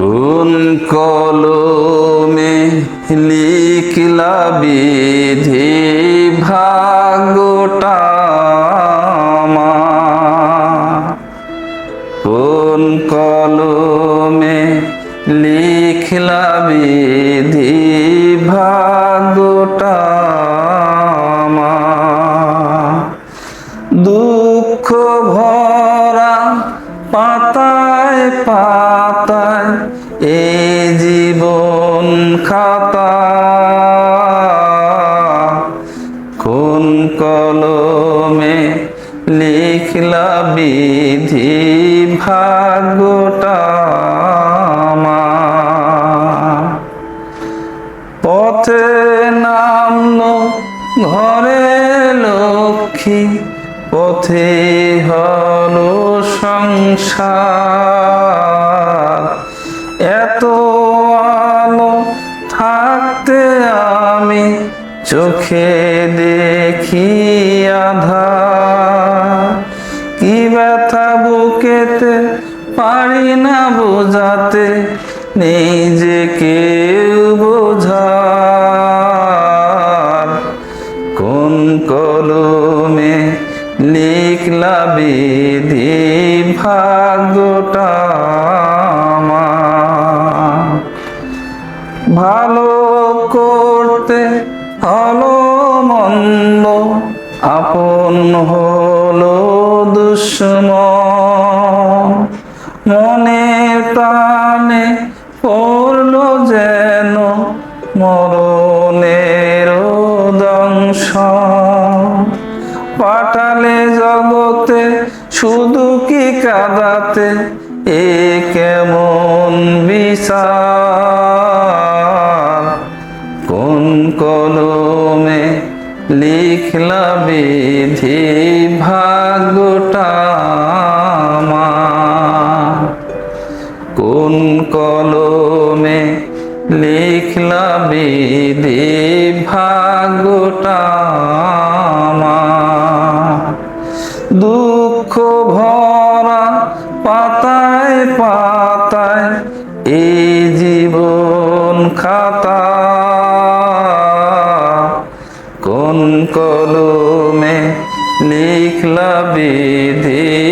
কোন কলমে লিখলা বিধি ভাগটা? কোন কলমে লিখলা বিধি ভাগটা? দুঃখ ভরা পাতায় পাতায় এ জীবন খাতা কোন কলমে লিখলা বিধি ভাগ্যটা? পথে নামলো ঘরে লক্ষ্মী, পথে হলো সংসার। এত আলো থাকতে আমি চোখে দেখি আধার। কি ব্যথা বুকেতে পারি না বোঝাতে কেউ বোঝার। কোন কলমে লিখলা বিধি ভাগ্যটা? ভালো করতে হলো মন্দ, আপন হলো দুশ্মন মনে প্রাণে পড়ল যেন মরণের পাঠালে জগতে, শুধু কি কাদাতে, এ কেমন বিচার কোন কলমে লিখলা বিধি আমার? কোন কলমে লিখলা বিধি ভাগ্যটা দুঃখ ভরা পাতায় পাতায় এই জীবন খাতা। কোন কলমে লিখলা বিধি?